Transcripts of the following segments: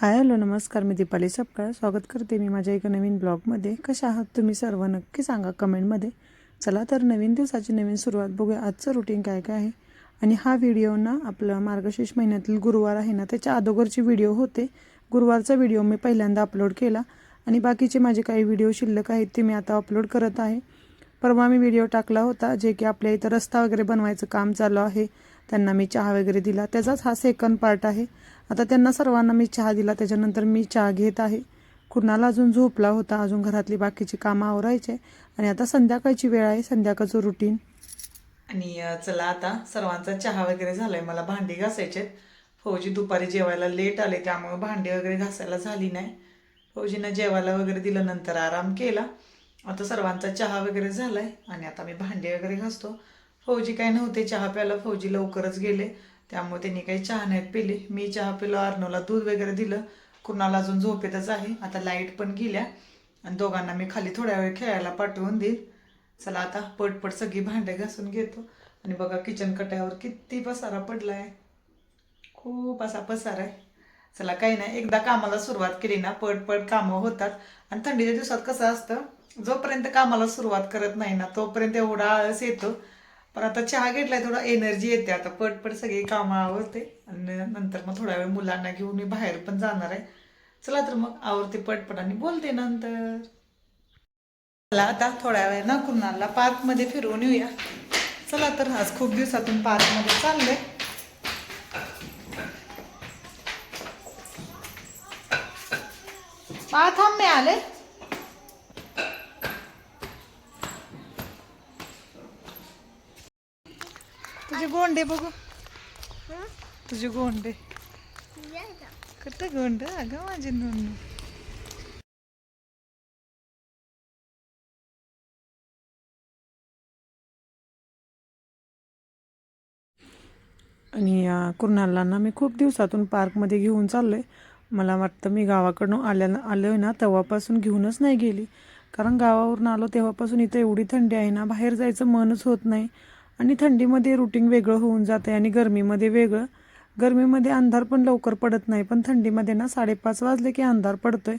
Hi hello नमस्कार मी दीपाली सपकाळ. स्वागत करते मी माझ्या एका नवीन ब्लॉगमध्ये. कशा आहात तुम्ही सर्व? नक्की सांगा कमेंटमध्ये. चला तर नवीन दिवसाची नवीन सुरुवात बघूया. आजचं रुटीन काय काय आहे? आणि हा व्हिडिओ ना आपलं मार्गशीर्ष महिन्यातील गुरुवार आहे ना त्याच्या अगोदरची व्हिडिओ होते. गुरुवारचा व्हिडिओ मी पहिल्यांदा अपलोड केला. आणि बाकीचे माझे काही व्हिडिओ शिल्लक आहेत ते मी आता अपलोड करत आहे. परवा मी व्हिडिओ टाकला होता जे की आपल्या इथं रस्ता वगैरे बनवायचं काम चालू आहे. त्यांना मी चहा वगैरे दिला. त्याचाच हा सेकंड पार्ट आहे. आता त्यांना सर्वांना मी चहा दिला त्याच्यानंतर मी चहा घेत आहे. कुणाला अजून झोपला होता अजून घरातली बाकीची कामं आवरायचे. आणि आता संध्याकाळची वेळ आहे संध्याकाळचं रुटीन आणि चला आता सर्वांचा चहा वगैरे झालाय मला भांडी घासायचे फौजी दुपारी जेवायला लेट आले त्यामुळे भांडी वगैरे घासायला झाली नाही. फौजीनं जेवायला वगैरे दिलं नंतर आराम केला. आता सर्वांचा चहा वगैरे झालाय आणि आता मी भांडी वगैरे घासतो. फौजी काय नव्हते चहा प्यायला फौजी लवकरच गेले. त्यामुळे त्यांनी काही चहा नाहीत पिले. मी चहा पिलो अर्नोला दूध वगैरे दिलं. कुणाला अजून झोपेतच आहे. आता लाइट पण गेल्या. आणि दोघांना मी खाली थोड्या वेळ खेळायला पाठवून देईल. चला आता पटपट सगळी भांडे घासून घेतो. आणि बघा किचन कट्यावर किती पसारा पडला आहे खूप असा पसारा आहे. चला काही नाही. एकदा कामाला सुरुवात केली ना पटपट कामं होतात. आणि थंडीच्या दिवसात कसं असतं जोपर्यंत कामाला सुरुवात करत नाही ना तोपर्यंत एवढा आळस येतो. पण आता चहा घेतलाय थोडा एनर्जी येते. आता पटपट सगळी कामं आवडते आणि नंतर मग थोड्या वेळ मुलांना घेऊन मी बाहेर पण जाणार आहे. चला तर मग आवडते पटपट आणि बोलते नंतर. चला आता थोड्या वेळ ना कुणाला पार्कमध्ये फिरवून येऊया. चला तर आज खूप दिवसातून पार्कमध्ये चाललंय. बाळ थांब मी आले. तुझे गोंडे बघू. तुझे गोंडे. कुठं गोंड अगं माझे नोंद आणि या कुर्नालला ना मी खूप दिवसातून पार्कमध्ये घेऊन चाललोय. मला वाटतं मी गावाकडून आल्या आलोय ना तेव्हापासून घेऊनच नाही गेली. कारण गावावरून आलो तेव्हापासून इथं एवढी थंडी आहे ना बाहेर जायचं मनच होत नाही. आणि थंडीमध्ये रुटीन वेगळं होऊन जाते आणि गरमीमध्ये वेगळं. गरमीमध्ये अंधार पण लवकर पडत नाही पण थंडीमध्ये ना साडेपाच वाजले की अंधार पडतो आहे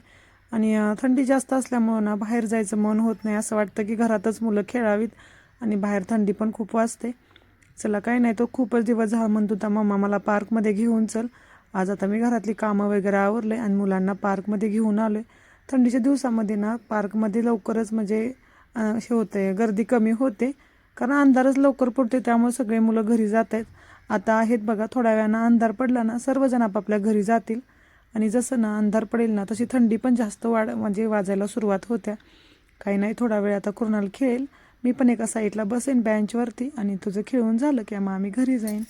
आणि थंडी जास्त असल्यामुळं ना बाहेर जायचं मन होत नाही. असं वाटतं की घरातच मुलं खेळावीत आणि बाहेर थंडी पण खूप वाजते. चला काही नाही तो खूपच दिवस झाला म्हणत होता मम्मा मला पार्कमध्ये घेऊन चल. आज आता मी घरातली कामं वगैरे आवरले आणि मुलांना पार्कमध्ये घेऊन आलो थंडीच्या दिवसामध्ये ना पार्कमध्ये लवकरच म्हणजे असे हे होते गर्दी कमी होते. कारण अंधारच लवकर पडते त्यामुळे सगळे मुलं घरी जात आहेत. आता आहेत बघा थोड्या वेळानं अंधार पडला ना सर्वजण आपापल्या घरी जातील. आणि जसं ना अंधार पडेल ना तशी थंडी पण जास्त वाढ म्हणजे वाजायला सुरुवात होत्या. काही नाही थोडा वेळ आता कुणाल खेळेल. मी पण एका साईडला बसेन बेंचवरती आणि तुझं खेळून झालं की मग आम्ही घरी जाईन.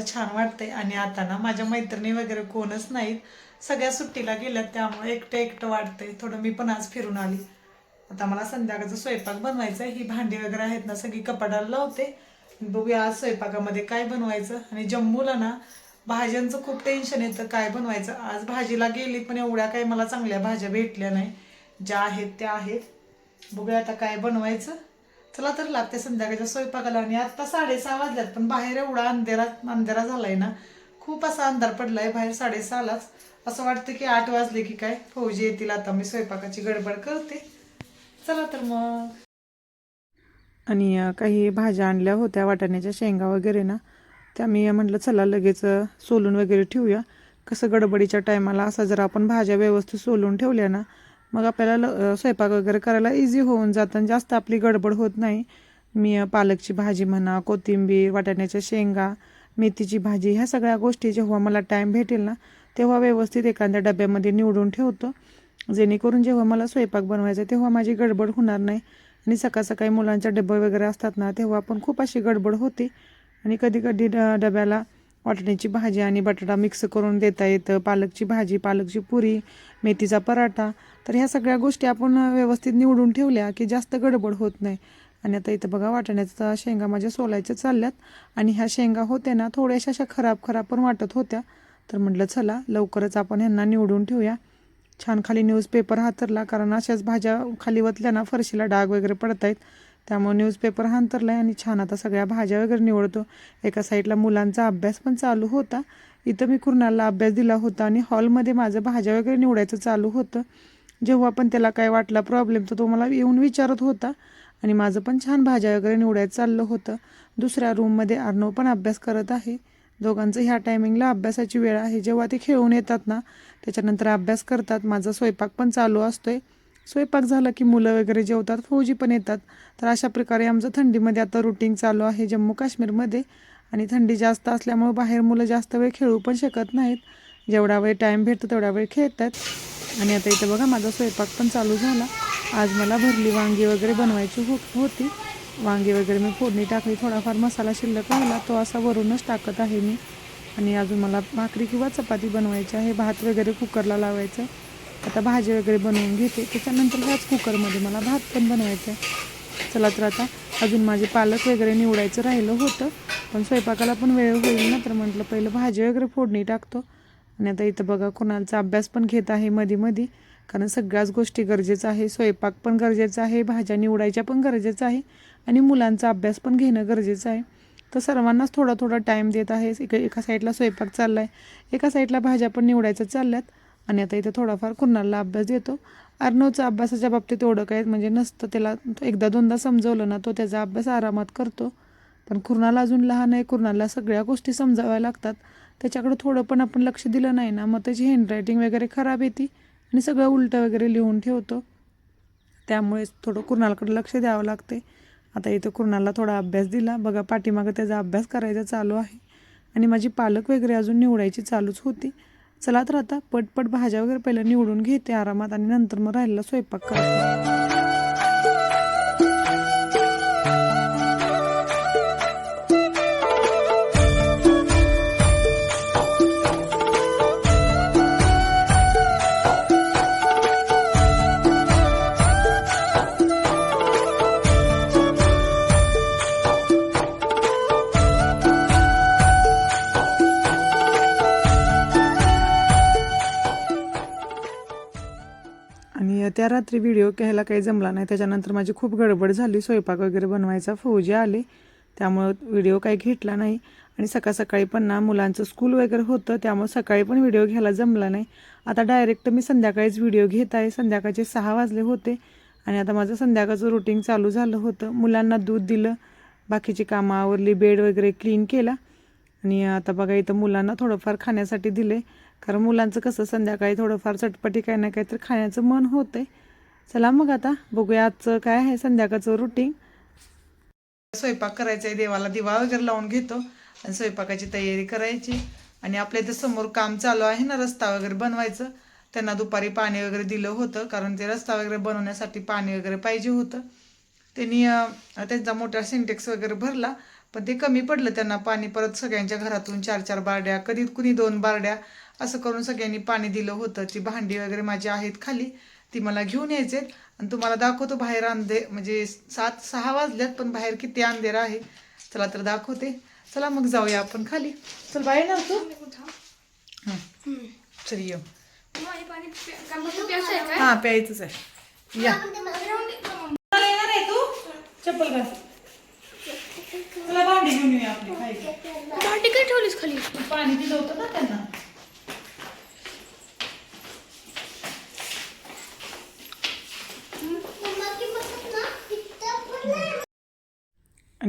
थोडं छान वाटतंय. आणि आता ना माझ्या मैत्रिणी वगैरे कोणच नाहीत. सगळ्या सुट्टीला गेल्यात त्यामुळे एकटं एकटं वाटतंय थोडं मी पण आज फिरून आली. आता मला संध्याकाळचा स्वयंपाक बनवायचा आहे ही भांडी वगैरे आहेत ना सगळी कपाटाला लावते. बघूया आज स्वयंपाकामध्ये काय बनवायचं. आणि जम्मूला ना भाज्यांचं खूप टेन्शन येतं. काय बनवायचं? आज भाजीला गेली पण एवढ्या काही मला चांगल्या भाज्या भेटल्या नाही. ज्या आहेत त्या आहेत. बघूया आता काय बनवायचं. चला तर लागते संध्याकाळच्या स्वयंपाकाला आणि आता साडेसहा वाजल्यात पण बाहेर एवढा अंधेरा अंधेरा झालाय ना. खूप असा अंधार पडलाय बाहेर साडेसहालाच. असं वाटतं की आठ वाजले की काय फौजी येतील आता मी स्वयंपाकाची गडबड करते. चला तर मग. आणि काही भाज्या आणल्या होत्या वाटाण्याच्या शेंगा वगैरे ना. त्या मी म्हटलं चला लगेच सोलून वगैरे ठेवूया. कसं गडबडीच्या टायमाला असं जर आपण भाज्या व्यवस्थित सोलून ठेवल्या ना मग आपल्याला ल- स्वयंपाक वगैरे करायला इझी होऊन जातं आणि जास्त आपली गडबड होत नाही. मी पालकची भाजी म्हणा कोथिंबीर वाटाण्याच्या शेंगा मेथीची भाजी ह्या सगळ्या गोष्टी जेव्हा मला टाईम भेटेल ना तेव्हा व्यवस्थित एखाद्या डब्यामध्ये निवडून ठेवतो. जेणेकरून जेव्हा मला स्वयंपाक बनवायचा तेव्हा माझी गडबड होणार नाही. आणि सकाळ सकाळी मुलांच्या डबे वगैरे असतात ना तेव्हा पण खूप अशी गडबड होते. आणि कधी कधी ड- डब्याला वाटण्याची भाजी आणि बटाटा मिक्स करून देता येतं. पालकची भाजी पालकची पुरी मेथीचा पराठा. तर ह्या सगळ्या गोष्टी आपण व्यवस्थित निवडून ठेवल्या की जास्त गडबड होत नाही. आणि आता इथं बघा वाटण्याचा शेंगा माझ्या सोलायच्या चालल्यात. आणि ह्या शेंगा होत्या ना थोड्याशा अशा खराब खराब पण वाटत होत्या. तर म्हटलं चला लवकरच आपण ह्यांना निवडून ठेवूया. छान खाली न्यूजपेपर हातरला कारण अशाच भाज्या खाली वतल्या ना फरशीला डाग वगैरे पडत आहेत त्यामुळे न्यूजपेपर हा अंतरला आहे आणि छान आता सगळ्या भाज्या वगैरे निवडतो. एका साईडला मुलांचा अभ्यास पण चालू होता. इथं मी कुर्णाला अभ्यास दिला होता आणि हॉलमध्ये माझं भाज्या वगैरे निवडायचं चालू होतं. जेव्हा पण त्याला काय वाटला प्रॉब्लेम तर तो मला येऊन विचारत होता. आणि माझं पण छान भाज्या वगैरे निवडायचं चाललं होतं. दुसऱ्या रूममध्ये अर्णव पण अभ्यास करत आहे. दोघांचं ह्या टायमिंगला अभ्यासाची वेळ आहे. जेव्हा ते खेळून येतात ना त्याच्यानंतर अभ्यास करतात. माझा स्वयंपाक पण चालू असतोय. स्वयंपाक झाला की मुलं वगैरे जेवतात फौजी पण येतात. तर अशा प्रकारे आमचं थंडीमध्ये आता रुटीन चालू आहे जम्मू काश्मीरमध्ये. आणि थंडी जास्त असल्यामुळे बाहेर मुलं जास्त वेळ खेळू पण शकत नाहीत. जेवढा वेळ टाईम भेटतो तेवढा वेळ खेळतात. आणि आता इथं बघा माझा स्वयंपाक पण चालू झाला. आज मला भरली वांगी वगैरे बनवायची हो होती. वांगी वगैरे मी फोडणी टाकली थोडाफार मसाला शिल्लक राहिला तो असा वरूनच टाकत आहे मी. आणि अजून मला भाकरी किंवा चपाती बनवायची आहे भात वगैरे कुकरला लावायचं. आता भाजी वगैरे बनवून घेते. त्याच्यानंतर ह्याच कुकरमध्ये मला भात पण बनवायचा आहे. चला तर आता अजून माझे पालक वगैरे निवडायचं राहिलं होतं. पण स्वयंपाकाला पण वेळ होईल ना तर म्हटलं पहिलं भाजी वगैरे फोडणी टाकतो. आणि आता इथं बघा कोणाचा अभ्यास पण घेत आहे मध्ये मध्ये कारण सगळ्याच गोष्टी गरजेचं आहे. स्वयंपाक पण गरजेचं आहे. भाज्या निवडायच्या पण गरजेचं आहे. आणि मुलांचा अभ्यास पण घेणं गरजेचं आहे. तर सर्वांनाच थोडा थोडा टाईम देत आहे. एका एका साईडला स्वयंपाक चालला आहे एका साईडला भाज्या पण निवडायच्या चालल्यात. आणि आता इथं थोडाफार कुणाला अभ्यास देतो. अर्णवचा अभ्यासाच्या बाबतीत एवढं काय म्हणजे नसतं त्याला तो एकदा दोनदा समजवलं ना तो त्याचा अभ्यास आरामात करतो. पण कुर्णाला अजून लहान आहे. कुर्णाला सगळ्या गोष्टी समजाव्या लागतात. त्याच्याकडे थोडं पण आपण लक्ष दिलं नाही ना मग त्याची हँडरायटिंग वगैरे खराब येते आणि सगळं उलटं वगैरे लिहून ठेवतो. त्यामुळे थोडं कुर्णालाकडे लक्ष द्यावं लागते. आता इथं कुर्णाला थोडा अभ्यास दिला. बघा पाठीमागं त्याचा अभ्यास करायचा चालू आहे. आणि माझी पालक वगैरे अजून निवडायची चालूच होती. चला तर आता पटपट भाज्या वगैरे पहिलं निवडून घेते आरामात आणि नंतर मग राहिलेला स्वयंपाक करते. त्या रात्री व्हिडिओ घ्यायला काही जमला नाही. त्याच्यानंतर माझी खूप गडबड झाली. स्वयंपाक वगैरे बनवायचा. फौजी आले. त्यामुळं व्हिडिओ काही घेतला नाही. आणि सकाळ सकाळी पण ना मुलांचं स्कूल वगैरे होतं. त्यामुळे सकाळी पण व्हिडिओ घ्यायला जमला नाही. आता डायरेक्ट मी संध्याकाळीच व्हिडिओ घेत आहे. संध्याकाळचे सहा वाजले होते. आणि आता माझं संध्याकाळचं रुटीन चालू झालं होतं. मुलांना दूध दिलं. बाकीची कामं आवरली. बेड वगैरे क्लीन केला. आणि आता बघा इथं मुलांना थोडंफार खाण्यासाठी दिले. कारण मुलांचं कसं संध्याकाळी थोडंफार चटपटी काही ना काही तर खाण्याचं मन होतंय. चला मग आता बघूया आजचं काय आहे संध्याकाळचं रुटीन स्वयंपाक करायचा आहे देवाला दिवा वगैरे लावून घेतो आणि स्वयंपाकाची तयारी करायची. आणि आपल्या इथं समोर काम चालू आहे ना रस्ता वगैरे बनवायचं. त्यांना दुपारी पाणी वगैरे दिलं होतं कारण ते रस्ता वगैरे बनवण्यासाठी पाणी वगैरे पाहिजे होतं. त्यांनी त्यांचा मोठा सिंटेक्स वगैरे भरला पण ते कमी पडलं त्यांना पाणी. परत सगळ्यांच्या घरातून चार चार बारड्या कधी कुणी दोन बारड्या असं करून सगळ्यांनी पाणी दिलं होतं. ती भांडी वगैरे माझी आहेत खाली ती मला घेऊन यायचे. आणि तुम्हाला दाखवतो बाहेर अंधे म्हणजे सात सहा वाजल्यात पण बाहेर किती अंधेर आहे. चला तर दाखवते. चला मग जाऊया आपण खाली. चल बाहेर ना तू. हं. चल ये. हा प्यायचंच आहे. या. मला येणार आहे तू? चप्पल घाल. तुला भांडी घेऊन येऊया आपली भांडी काय ठेवलीस खाली? पाणी दिलं होतं ना त्यांना.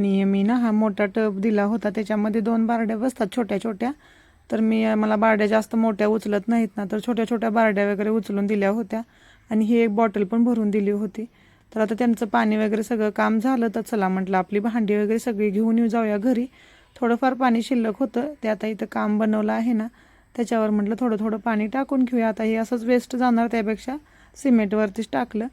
आणि मी ना हा मोठा टब दिला होता. त्याच्यामध्ये दोन बारड्या बसतात छोट्या छोट्या. तर मी मला बारड्या जास्त मोठ्या उचलत नाहीत ना तर छोट्या छोट्या बारड्या वगैरे उचलून दिल्या होत्या. आणि ही एक बॉटल पण भरून दिली होती. तर आता त्यांचं पाणी वगैरे सगळं काम झालं तर चला म्हटलं आपली भांडी वगैरे सगळी घेऊन येऊ जाऊया घरी. थोडंफार पाणी शिल्लक होतं. ते आता इथं काम बनवलं आहे ना त्याच्यावर म्हटलं थोडं थोडं पाणी टाकून घेऊया. आता हे असंच वेस्ट जाणार त्यापेक्षा सिमेंटवरतीच टाकलं.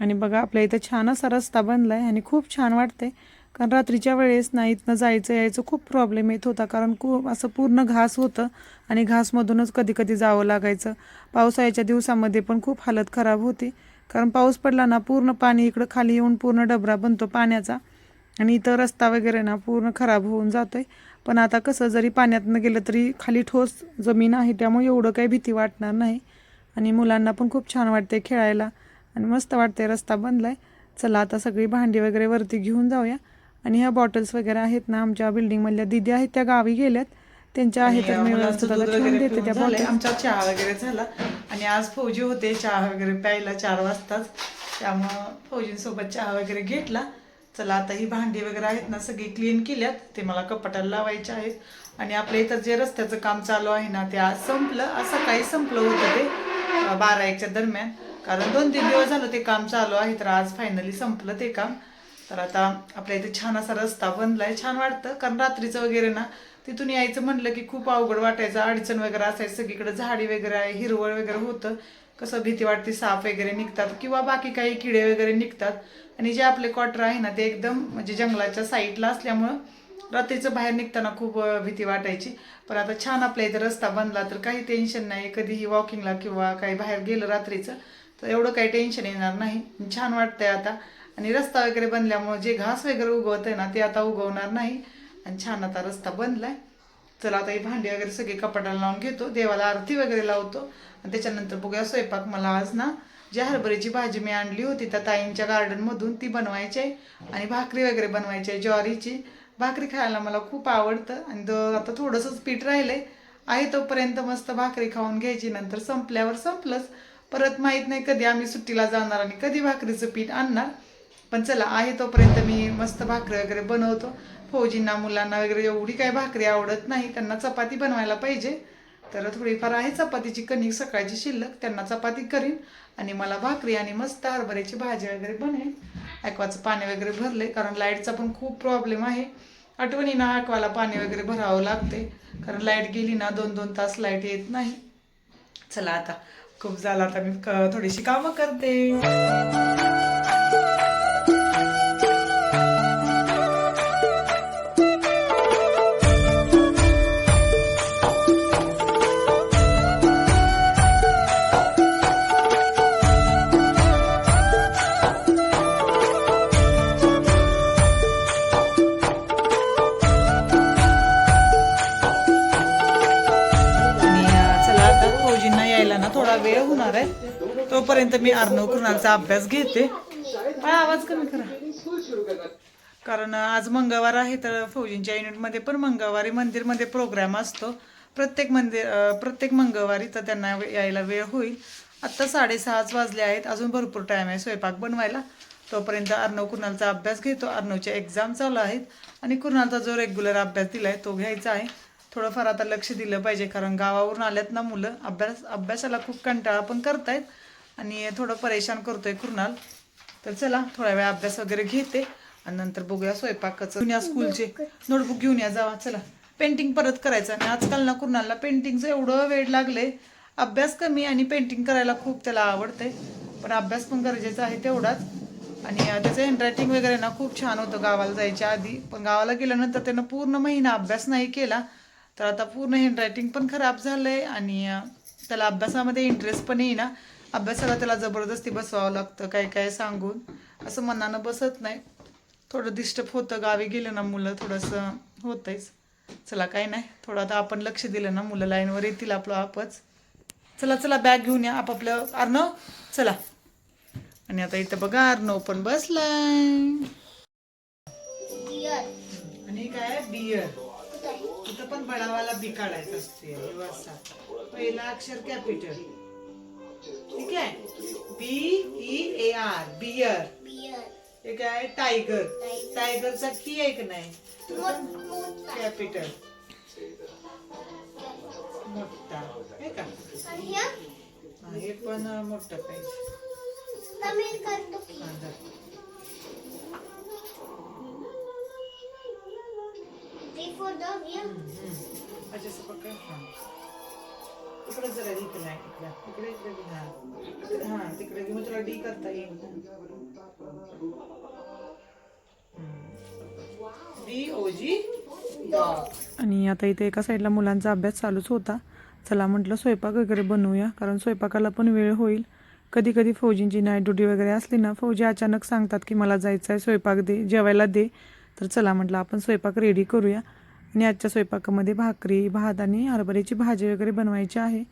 आणि बघा आपल्या इथं छान असा रस्ता बनला आहे आणि खूप छान वाटते कारण रात्रीच्या वेळेस ना इथनं जायचं यायचं खूप प्रॉब्लेम येत होता. कारण खूप असं पूर्ण घास होतं आणि घासमधूनच कधी कधी जावं लागायचं. पावसाळ्याच्या दिवसामध्ये पण खूप हालत खराब होती. कारण पाऊस पडला ना पूर्ण पाणी इकडं खाली येऊन पूर्ण डबरा बनतो पाण्याचा. आणि इथं रस्ता वगैरे ना पूर्ण खराब होऊन जातो आहे पण आता कसं जरी पाण्यातनं गेलं तरी खाली ठोस जमीन आहे त्यामुळे एवढं काही भीती वाटणार नाही. आणि मुलांना पण खूप छान वाटते खेळायला. आणि मस्त वाटते रस्ता बनला आहे चला आता सगळी भांडी वगैरे वरती घेऊन जाऊया. आणि ह्या बॉटल्स वगैरे आहेत ना आमच्या बिल्डिंगमधल्या दिदी आहेत त्या गावी गेल्यात. त्यांच्या आहेत तर मी व्यवस्थित आता ठेवून देते त्या बॉटल आमचा चहा वगैरे झाला. आणि आज फौजी होते चहा वगैरे प्यायला चार वाजताच. त्यामुळं फौजींसोबत चहा वगैरे घेतला. चला आता ही भांडी वगैरे आहेत ना सगळी क्लीन केल्यात. ते मला कपाटाला लावायचे आहेत. आणि आपल्या इथं जे रस्त्याचं काम चालू आहे ना ते आज संपलं. आज सकाळी संपलं होतं ते बारा एकच्या दरम्यान. कारण दोन तीन दिवस झालं ते काम चालू आहे तर आज फायनली संपलं ते काम. तर आता आपल्या इथे छान असा रस्ता बनलाय. छान वाटतं कारण रात्रीचं वगैरे ना तिथून यायचं म्हणलं की खूप अवघड वाटायचं. अडचण वगैरे असायचं सगळीकडे झाडी वगैरे आहे हिरवळ वगैरे होतं. कसं भीती वाटते साप वगैरे निघतात किंवा बाकी काही किडे वगैरे निघतात. आणि जे आपले क्वार्टर आहे ना ते एकदम म्हणजे जंगलाच्या साईडला असल्यामुळं रात्रीचं बाहेर निघताना खूप भीती वाटायची. पण आता छान आपल्या इथं रस्ता बनला तर काही टेन्शन नाही. कधीही वॉकिंगला किंवा काही बाहेर गेलं रात्रीचं तर एवढं काही टेन्शन येणार नाही. छान वाटतंय आता. आणि रस्ता वगैरे बनल्यामुळे जे घास वगैरे उगवत आहे ना ते आता उगवणार नाही. आणि छान आता रस्ता बनलाय. चला आता ही भांडी वगैरे सगळी कपाटाला लावून घेतो. देवाला आरती वगैरे लावतो. आणि त्याच्यानंतर बघूया स्वयंपाक. मला आज ना जी हरभऱ्याची भाजी मी आणली होती त्या ताईंच्या गार्डनमधून ती बनवायची आहे. आणि भाकरी वगैरे बनवायची आहे ज्वारीची. भाकरी खायला मला खूप आवडतं. आणि आता थोडंसंच पीठ राहिलं आहे तोपर्यंत मस्त भाकरी खाऊन घ्यायची. नंतर संपल्यावर संपलंच. परत माहीत नाही कधी आम्ही सुट्टीला जाणार आणि कधी भाकरीचं पीठ आणणार. पण चला आहे तोपर्यंत मी मस्त भाकरी वगैरे बनवतो. फौजींना मुलांना वगैरे एवढी काही भाकरी आवडत नाही त्यांना चपाती बनवायला पाहिजे. तर थोडीफार आहे चपातीची कणिक सकाळची शिल्लक त्यांना चपाती करीन आणि मला भाकरी आणि मस्त हरभऱ्याची भाजी वगैरे बनेल. ॲक्वाचं पाणी वगैरे भरले कारण लाईटचा पण खूप प्रॉब्लेम आहे. आठवणीनं ॲक्वाला पाणी वगैरे भरावं लागते कारण लाइट गेली ना दोन दोन तास लाइट येत नाही. चला आता खूप झालं आता मी क- थोडीशी कामं करते. तोपर्यंत मी अर्णव कृणालचा अभ्यास घेते आवाज कमी करा. कारण आज मंगळवार आहे तर फौजींच्या युनिटमध्ये पण मंगळवारी मंदिरमध्ये प्रोग्राम असतो. प्रत्येक मंदिर प्रत्येक मंगळवारी तर त्यांना यायला वेळ होईल. आत्ता साडेसहाच वाजले आहेत अजून भरपूर टाईम आहे स्वयंपाक बनवायला. तोपर्यंत अर्णव कुणालचा अभ्यास घेतो. अर्णवच्या एक्झाम चालू आहेत आणि कुणालचा जो रेग्युलर अभ्यास दिला आहे तो घ्यायचा आहे. थोडंफार आता लक्ष दिलं पाहिजे कारण गावावरून आल्यात ना मुलं. अभ्यास अभ्यासाला खूप कंटाळा पण करतायत. आणि थोडं परेशान करतोय कुणाल. तर चला थोड्या वेळ अभ्यास वगैरे घेते आणि नंतर बघूया स्वयंपाकाचं. घेऊन या स्कूलचे नोटबुक घेऊन या जावा चला. पेंटिंग परत करायचं आणि आजकाल ना कुणाला पेंटिंगचं एवढं वेळ लागले अभ्यास कमी आणि पेंटिंग करायला खूप त्याला आवडते पण अभ्यास पण गरजेचा आहे तेवढाच. आणि त्याचं हँडरायटिंग वगैरे ना खूप छान होतं गावाला जायच्या आधी. पण गावाला गेल्यानंतर त्यानं पूर्ण महिना अभ्यास नाही केला. तर आता पूर्ण हँडरायटिंग पण खराब झालंय आणि त्याला अभ्यासामध्ये इंटरेस्ट पण येईना. अभ्यासाला त्याला जबरदस्ती बसवावं लागतं काय काय सांगून. असं मनानं बसत नाही. थोडं डिस्टर्ब होतं गावी गेलं ना मुलं थोडंसं होतंयच. चला काही नाही. थोडं आता आपण लक्ष दिलं ना मुलं लाईनवर येतील आपलं आपच. चला चला बॅग घेऊन या आपापलं. अर्णव चला. आणि आता इथं बघा अर्णव पण बसलाय. आणि काय? बियर इथं पण बडावाला बी काढायचं असते पहिला अक्षर capital B E A R bear हे काय? टायगर टायगरचा की आहे का नाही? कॅपिटल मोठा. का? हा, पण मोठं पाहिजे असं पकड. हा. इकडे जरा इकडे नाही इकडे. इकडे इकडे हा हा तिकडे घे मग तुला डी करता येईल. डी आणि आता इथे एका साईडला मुलांचा अभ्यास चालूच होता. चला म्हटलं स्वयंपाक वगैरे बनवूया कारण स्वयंपाकाला पण वेळ होईल. कधी कधी फौजींची नाईट ड्युटी वगैरे असली ना फौजी अचानक सांगतात की मला जायचं आहे स्वयंपाक दे जेवायला दे. तर चला म्हटलं आपण स्वयंपाक रेडी करूया. आणि आजच्या स्वयंपाकामध्ये भाकरी भात आणि हरभऱ्याची भाजी वगैरे बनवायची आहे.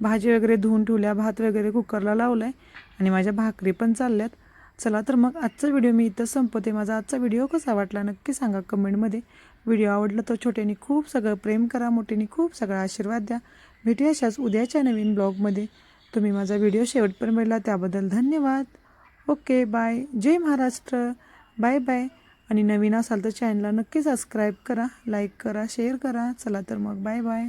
भाजी वगैरे धुवून ठेवल्या भात वगैरे कुकरला लावला आहे आणि माझ्या भाकरी पण चालल्यात. चला तर मग आजचा व्हिडिओ मी इथं संपवते. माझा आजचा व्हिडिओ कसा वाटला नक्की सांगा कमेंटमध्ये. व्हिडिओ आवडला तर छोट्याने खूप सगळं प्रेम करा मोठ्याने खूप सगळा आशीर्वाद द्या. भेटूया अशाच उद्याच्या नवीन ब्लॉगमध्ये. तुम्ही माझा व्हिडिओ शेवटपर्यंत मिळला त्याबद्दल धन्यवाद. Okay bye. जय महाराष्ट्र. Bye bye. आणि नवीन असाल तर चॅनलला नक्की सबस्क्राईब करा लाईक करा शेअर करा. चला तर मग बाय बाय